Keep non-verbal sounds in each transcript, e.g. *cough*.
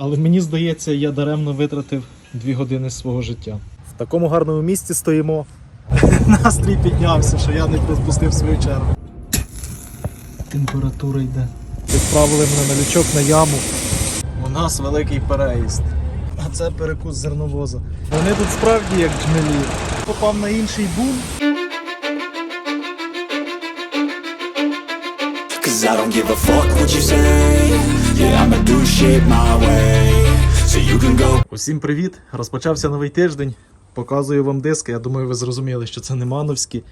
Але мені здається, я даремно витратив дві години свого життя. В такому гарному місці стоїмо. *laughs* Настрій піднявся, що я не пропустив свою чергу. Температура йде. Відправили мене на лючок на яму. У нас великий переїзд. А це перекус зерновоза. Вони тут справді як джмелі. Попав на інший бум. Cause I don't give a fuck what you say Yeah, I'ma do shit my way Усім привіт! Розпочався новий тиждень. Показую вам диски. Я думаю, ви зрозуміли, що це не мановські.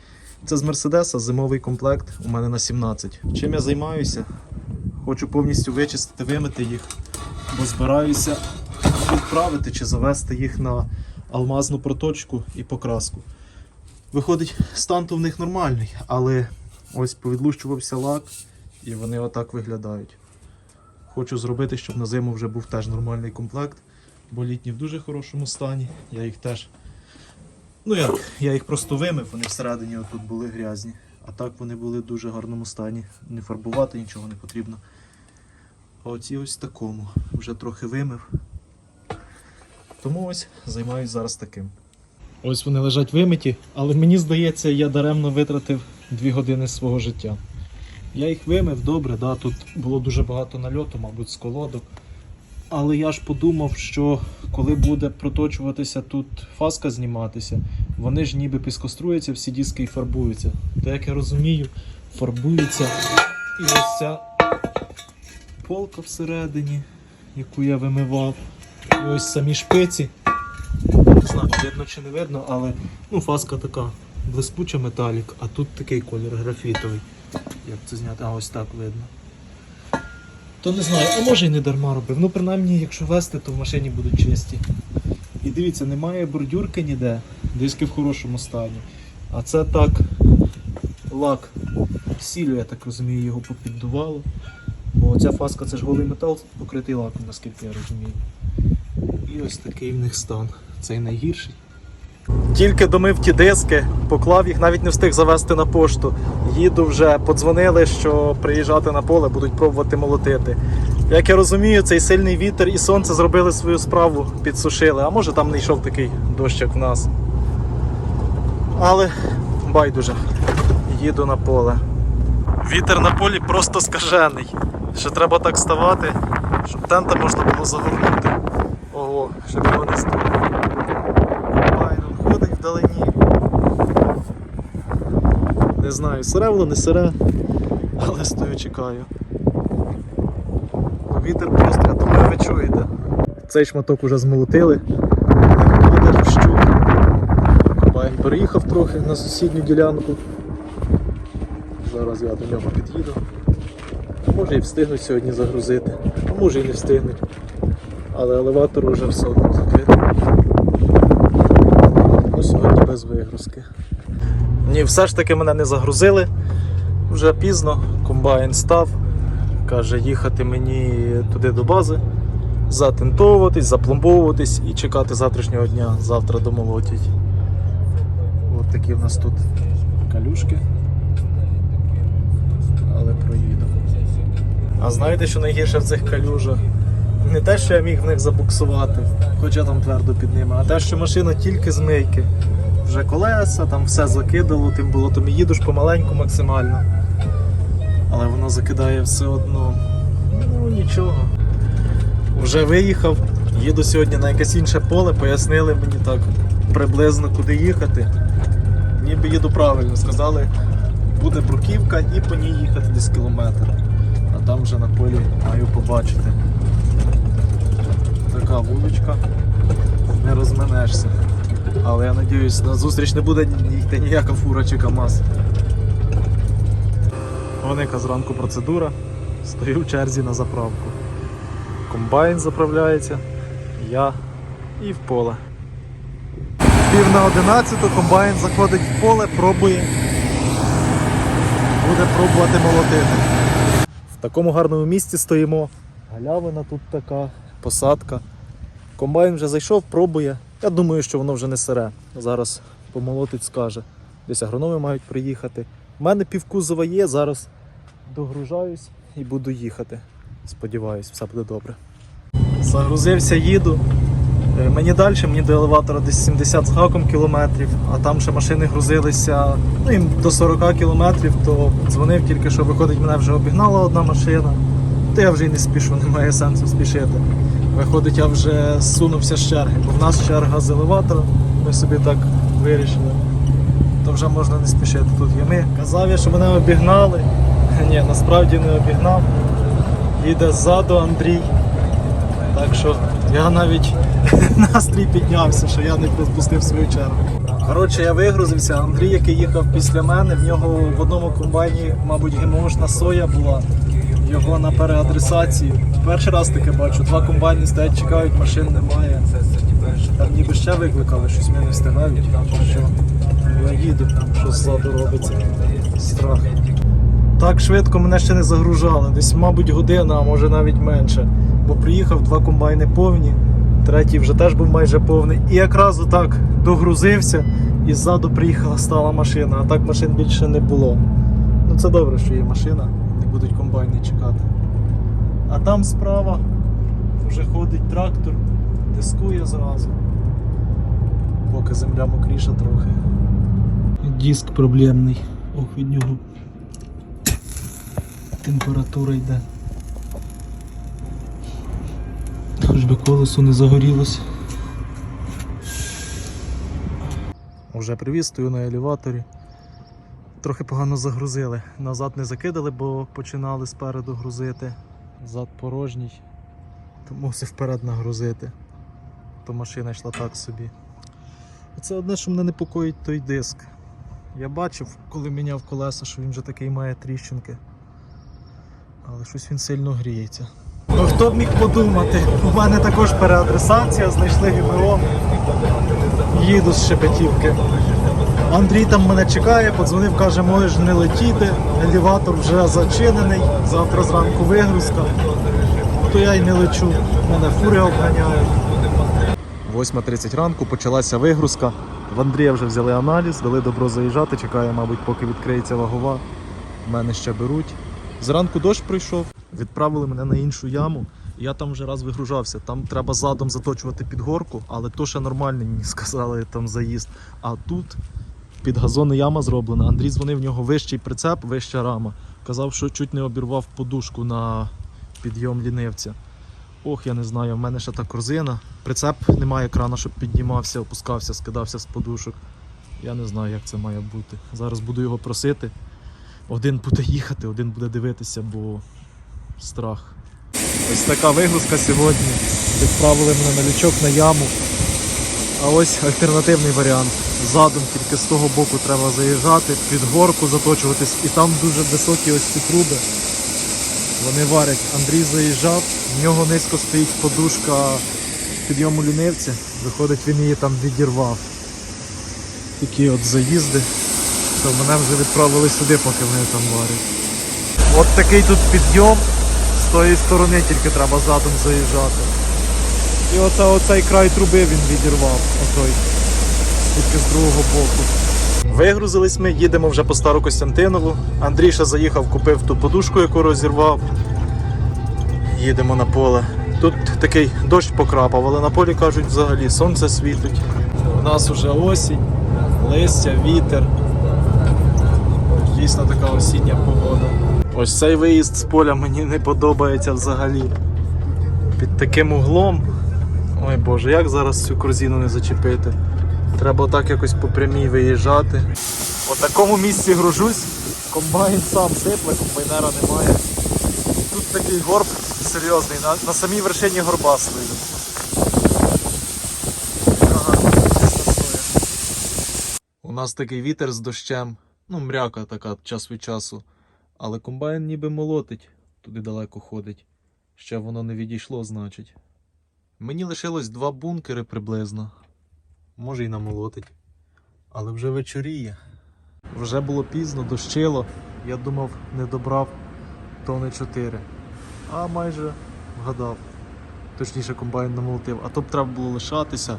Це з Мерседеса зимовий комплект у мене на 17. Чим я займаюся? Хочу повністю вичистити, вимити їх, бо збираюся відправити чи завести їх на алмазну проточку і покраску. Виходить, стан то в них нормальний, але ось повідлущувався лак, і вони отак виглядають. Хочу зробити, щоб на зиму вже був теж нормальний комплект, бо літні в дуже хорошому стані. Я їх теж. Ну як, я їх просто вимив, вони всередині отут були грязні. А так вони були в дуже гарному стані. Не фарбувати нічого не потрібно. А оці ось такому. Вже трохи вимив. Тому ось займаюся зараз таким. Ось вони лежать вимиті, але мені здається, я даремно витратив дві години свого життя. Я їх вимив добре, да, тут було дуже багато нальоту, мабуть, з колодок. Але я ж подумав, що коли буде проточуватися тут фаска зніматися, вони ж ніби піскоструються, всі диски і фарбуються. То як я розумію, фарбується і ось ця полка всередині, яку я вимивав. І ось самі шпиці. Не знаю, видно чи не видно, але ну, фаска така блискуча металік, а тут такий колір графітовий. Як це зняти? А ось так видно. То не знаю, а може і не дарма робив. Ну, принаймні, якщо вести, то в машині будуть чисті. І дивіться, немає бордюрки ніде, диски в хорошому стані. А це так лак сілю, я так розумію, його попіддувало. Бо ця фаска це ж голий метал, покритий лаком, наскільки я розумію. І ось такий в них стан. Цей найгірший. Тільки домив ті диски, поклав їх, навіть не встиг завести на пошту. Їду вже, подзвонили, що приїжджати на поле, будуть пробувати молотити. Як я розумію, цей сильний вітер і сонце зробили свою справу, підсушили. А може там не йшов такий дощ, як в нас. Але байдуже, їду на поле. Вітер на полі просто скажений. Що треба так ставати, щоб тента можна було загорнути. Ого, щоб його не стоїть. Вдалині. Не знаю, сире воно, не сире, але стою чекаю. Ну, Вітер просто, я думаю, ви чуєте. Цей шматок уже змолотили. Буде дощу. Комбайн переїхав трохи на сусідню ділянку. Зараз я до нього під'їду. Може і встигнуть сьогодні загрузити, а може і не встигнуть. Але елеватор вже все одно закритий. Ну, сьогодні без вигрузки. Ні, все ж таки мене не загрузили. Вже пізно, комбайн став. Каже, їхати мені туди до бази, затентовуватись, запломбовуватись і чекати завтрашнього дня. Завтра домолотять. От такі в нас тут калюшки. Але проїду. А знаєте, що найгірше в цих калюжах? Не те, що я міг в них забуксувати, хоча там твердо під ними, а те, що машина тільки з мийки. Вже колеса, там все закидало, тим болотом і їдеш помаленьку максимально. Але воно закидає все одно. Ну нічого. Вже виїхав, їду сьогодні на якесь інше поле, пояснили мені так приблизно куди їхати. Ніби їду правильно, сказали, буде бруківка і по ній їхати десь кілометр. А там вже на полі маю побачити. Така вуличка, не розминешся. Але я сподіваюся, на зустріч не буде ніяка фура чи КАМАЗ. Велика зранку процедура. Стою в черзі на заправку. Комбайн заправляється, я і в поле. Пів на одинадцяту комбайн заходить в поле, пробує. Буде пробувати молотити. В такому гарному місці стоїмо. Галявина тут така, посадка. Комбайн вже зайшов, пробує. Я думаю, що воно вже не сире. Зараз помолотить, скаже. Десь агрономи мають приїхати. У мене півкузова є, зараз догружаюсь і буду їхати. Сподіваюсь, все буде добре. Загрузився, їду. Е, Мені далі, мені до елеватора десь 70 з гаком кілометрів, а там ще машини грузилися ну, їм до 40 кілометрів, то дзвонив тільки що виходить, мене вже обігнала одна машина. То я вже й не спішу, немає сенсу спішити. Виходить, я вже зсунувся з черги, бо в нас черга з елеватора, ми собі так вирішили. То вже можна не спішити. Тут є ми. Казав я, що мене обігнали. *laughs* Ні, насправді не обігнав. Їде ззаду Андрій. Так що я навіть *laughs* настрій піднявся, що я не пропустив свою чергу. Коротше, я вигрузився. Андрій, який їхав після мене, в нього в одному комбайні, мабуть, ГМОшна соя була. Його на переадресацію. Перший раз таке бачу. Два комбайни стоять, чекають, машин немає. Там ніби ще викликали, щось ми не встигають. Що я їду, що ззаду робиться. Страх. Так швидко мене ще не загружали. Десь, мабуть, година, а може навіть менше. Бо приїхав два комбайни повні, третій вже теж був майже повний. І якраз отак догрузився, і ззаду приїхала стала машина, а так машин більше не було. Ну це добре, що є машина, будуть комбайни чекати. А там справа вже ходить трактор, дискує зразу. Поки земля мокріша трохи. Диск проблемний. Ох, від нього температура йде. Хоч би колесо не загорілося. Уже привіз, стою на елеваторі. Трохи погано загрузили. Назад не закидали, бо починали спереду грузити. Зад порожній. То мусив вперед нагрузити. То машина йшла так собі. Це одне, що мене непокоїть той диск. Я бачив, коли міняв колеса, що він вже такий має тріщинки. Але щось він сильно гріється. Ну хто б міг подумати? У мене також переадресація, знайшли ГМО. Їду з Шепетівки. Андрій там мене чекає, подзвонив, каже, можеш не летіти, елеватор вже зачинений, завтра зранку вигрузка. То я й не лечу, мене фури обганяють. 8.30 ранку почалася вигрузка. В Андрія вже взяли аналіз, дали добро заїжджати, чекає, мабуть, поки відкриється вагова. В мене ще беруть. Зранку дощ прийшов, відправили мене на іншу яму. Я там вже раз вигружався. Там треба задом заточувати під горку, але то ще нормально, мені *laughs* сказали там заїзд. А тут під газони яма зроблена. Андрій дзвонив в нього вищий прицеп, вища рама. Казав, що чуть не обірвав подушку на підйом лінивця. Ох, я не знаю, в мене ще та корзина. Прицеп немає крана, щоб піднімався, опускався, скидався з подушок. Я не знаю, як це має бути. Зараз буду його просити. Один буде їхати, один буде дивитися, бо страх. Ось така вигрузка сьогодні. Відправили мене на лючок на яму. А ось альтернативний варіант. Задом тільки з того боку треба заїжджати, під горку заточуватись, і там дуже високі ось ці труби. Вони варять. Андрій заїжджав, в нього низько стоїть подушка підйому лінивця. Виходить, він її там відірвав. Такі от заїзди. То мене вже відправили сюди, поки вони там варять. От такий тут підйом. З тої сторони тільки треба задом заїжджати. І оце оцей край труби він відірвав. Отой. Тільки з другого боку. Вигрузились ми, їдемо вже по Стару Костянтинову. Андрій заїхав, купив ту подушку, яку розірвав. Їдемо на поле. Тут такий дощ покрапав, але на полі кажуть взагалі сонце світить. У нас уже осінь, листя, вітер. Дійсно така осіння погода. Ось цей виїзд з поля мені не подобається взагалі. Під таким углом. Ой Боже, як зараз цю корзину не зачепити? Треба так якось по прямій виїжджати. У такому місці гружусь, комбайн сам сипле, комбайнера немає. Тут такий горб серйозний, на, на самій вершині горба. Ага. У нас такий вітер з дощем, ну мряка така час від часу. Але комбайн ніби молотить, туди далеко ходить. Ще воно не відійшло, значить. Мені лишилось два бункери приблизно. Може й намолотить. Але вже вечоріє. Вже було пізно, дощило. Я думав, не добрав тони 4. А майже вгадав. Точніше, комбайн намолотив. А то б треба було лишатися,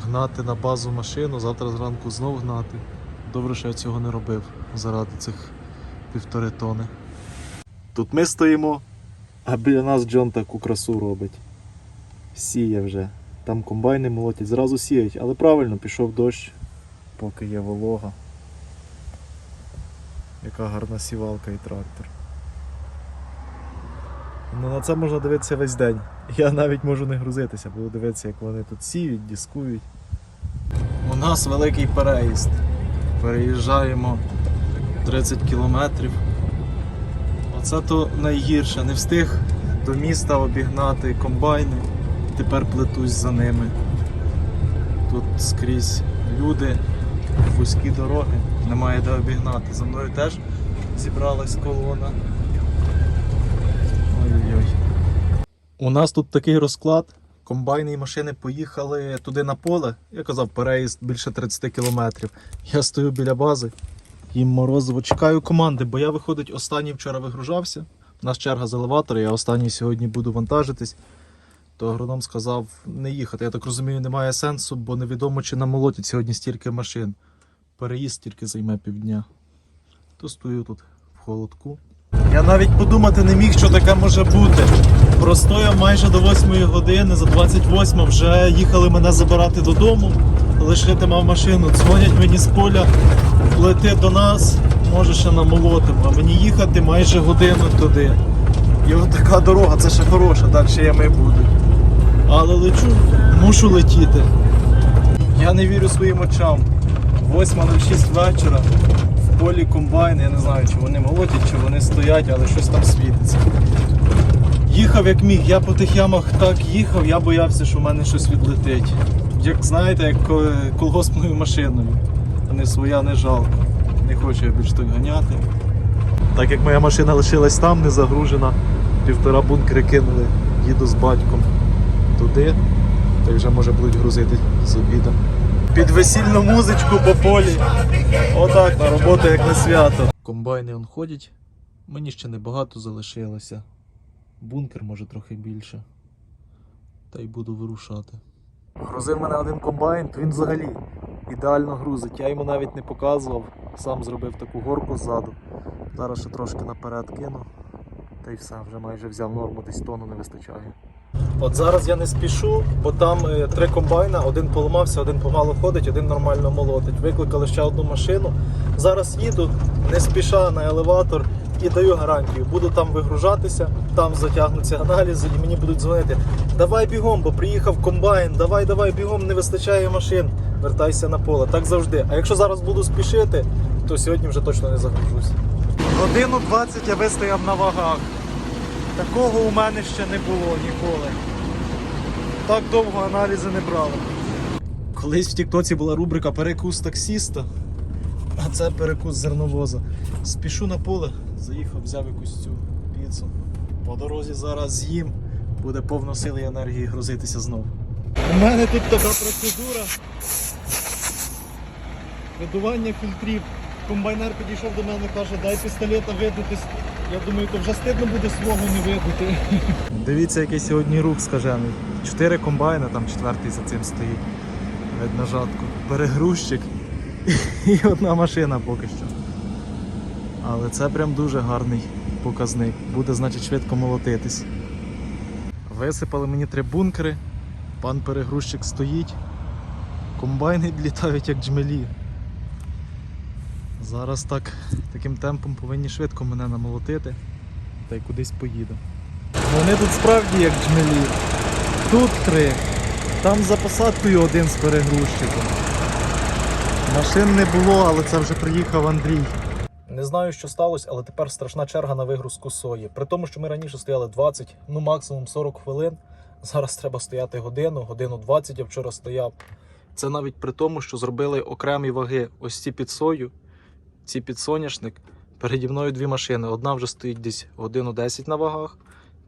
гнати на базу машину, завтра зранку знов гнати. Добре, що я цього не робив заради цих півтори тони. Тут ми стоїмо, а біля нас Джон таку красу робить. сіє вже. Там комбайни молотять, зразу сіють, але правильно пішов дощ, поки є волога. Яка гарна сівалка і трактор. Ну, на це можна дивитися весь день. Я навіть можу не грузитися, буду дивитися, як вони тут сіють, дискують. У нас великий переїзд. Переїжджаємо 30 кілометрів. Оце то найгірше. Не встиг до міста обігнати комбайни. Тепер плетусь за ними. Тут скрізь люди, вузькі дороги, немає де обігнати. За мною теж зібралась колона. Ой-ой-ой. У нас тут такий розклад. Комбайни і машини поїхали туди на поле. Я казав, переїзд більше 30 кілометрів. Я стою біля бази, їм морозиво. Чекаю команди, бо я виходить останній вчора вигружався. У нас черга з елеватора, я останній сьогодні буду вантажитись. То агроном сказав не їхати. Я так розумію, немає сенсу, бо невідомо, чи намолотять сьогодні стільки машин. Переїзд тільки займе півдня. То стою тут в холодку. Я навіть подумати не міг, що таке може бути. Простояв майже до 8 години, за 28 вже їхали мене забирати додому. Лишити мав машину. Дзвонять мені з поля, лети до нас, може ще намолотимо. А мені їхати майже годину туди. І от така дорога, це ще хороша, далі ями будуть. Але лечу, мушу летіти. Я не вірю своїм очам. 8.06 вечора в полі комбайн, я не знаю, чи вони молотять, чи вони стоять, але щось там світиться. Їхав як міг, я по тих ямах так їхав, я боявся, що в мене щось відлетить. Як знаєте, як ко- колгоспною машиною. Не своя не жалко. Не хочу я більш так ганяти. Так як моя машина лишилась там, не загружена, півтора бункери кинули, їду з батьком туди, й вже може будуть грузити з обіда. Під весільну музичку по полі. Отак на роботу, як на свято. Комбайни он ходять. Мені ще небагато залишилося. Бункер може трохи більше. Та й буду вирушати. Грузив мене один комбайн, то він взагалі ідеально грузить. Я йому навіть не показував, сам зробив таку горку ззаду. Зараз ще трошки наперед кину. Та й все, вже майже взяв норму, десь тону не вистачає. От зараз я не спішу, бо там е, три комбайна, один поламався, один помало ходить, один нормально молотить. Викликали ще одну машину. Зараз їду, не спіша на елеватор і даю гарантію. Буду там вигружатися, там затягнуться аналізи і мені будуть дзвонити. Давай бігом, бо приїхав комбайн, давай, давай бігом, не вистачає машин. Вертайся на поле. Так завжди. А якщо зараз буду спішити, то сьогодні вже точно не загружусь. Годину 20 я вистояв на вагах. Такого у мене ще не було ніколи. Так довго аналізи не брали. Колись в Тіктоці була рубрика Перекус таксіста, а це перекус зерновоза. Спішу на поле, заїхав, взяв якусь цю піцу. По дорозі зараз з'їм, буде повно сили і енергії грузитися знову. У мене тут така процедура. Видування фільтрів. Комбайнер підійшов до мене, каже, дай пістолета видутись. Я думаю, то вже стидно буде свого не видути. *laughs* Дивіться, який сьогодні рух скажений. Чотири комбайни, там четвертий за цим стоїть. Видно жатку. Перегрузчик *laughs* і одна машина поки що. Але це прям дуже гарний показник. Буде, значить, швидко молотитись. Висипали мені три бункери. Пан перегрузчик стоїть. Комбайни *laughs* літають як джмелі. Зараз так, таким темпом повинні швидко мене намолотити та й кудись поїду. Вони тут справді як джмелі. Тут три, там за посадкою один з перегрузчиком. Машин не було, але це вже приїхав Андрій. Не знаю, що сталося, але тепер страшна черга на вигрузку сої. При тому, що ми раніше стояли 20, ну максимум 40 хвилин. Зараз треба стояти годину, годину 20 я вчора стояв. Це навіть при тому, що зробили окремі ваги. Ось ці під сою, ці підсоняшник. Переді мною дві машини. Одна вже стоїть десь годину 10 на вагах,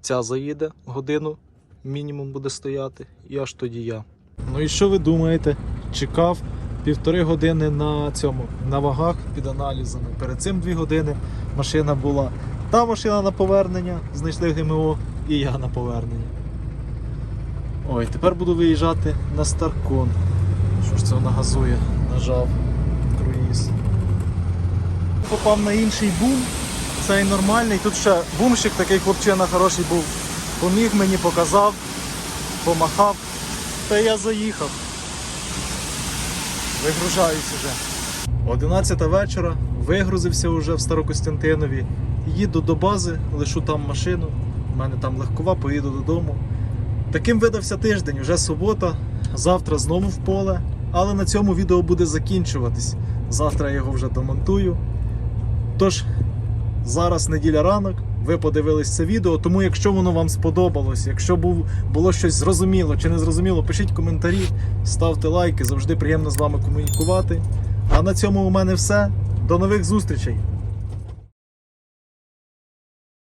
ця заїде годину, мінімум буде стояти, і аж тоді я. Ну і що ви думаєте? Чекав півтори години на цьому на вагах під аналізами. Перед цим дві години машина була. Та машина на повернення, знайшли ГМО, і я на повернення. Ой, тепер буду виїжджати на Старкон. Що ж це вона газує? Нажав круїз. Попав на інший бум, цей нормальний. Тут ще бумщик такий хлопчина хороший був. Поміг мені, показав. помахав, та я заїхав. Вигружаюсь уже. 11 вечора, вигрузився вже в Старокостянтинові. Їду до бази, лишу там машину. У мене там легкова, поїду додому. Таким видався тиждень, вже субота. Завтра знову в поле. Але на цьому відео буде закінчуватись. Завтра я його вже домонтую. Тож, зараз неділя ранок. Ви подивились це відео, тому якщо воно вам сподобалось, якщо був, було щось зрозуміло чи не зрозуміло, пишіть коментарі, ставте лайки, завжди приємно з вами комунікувати. А на цьому у мене все. До нових зустрічей!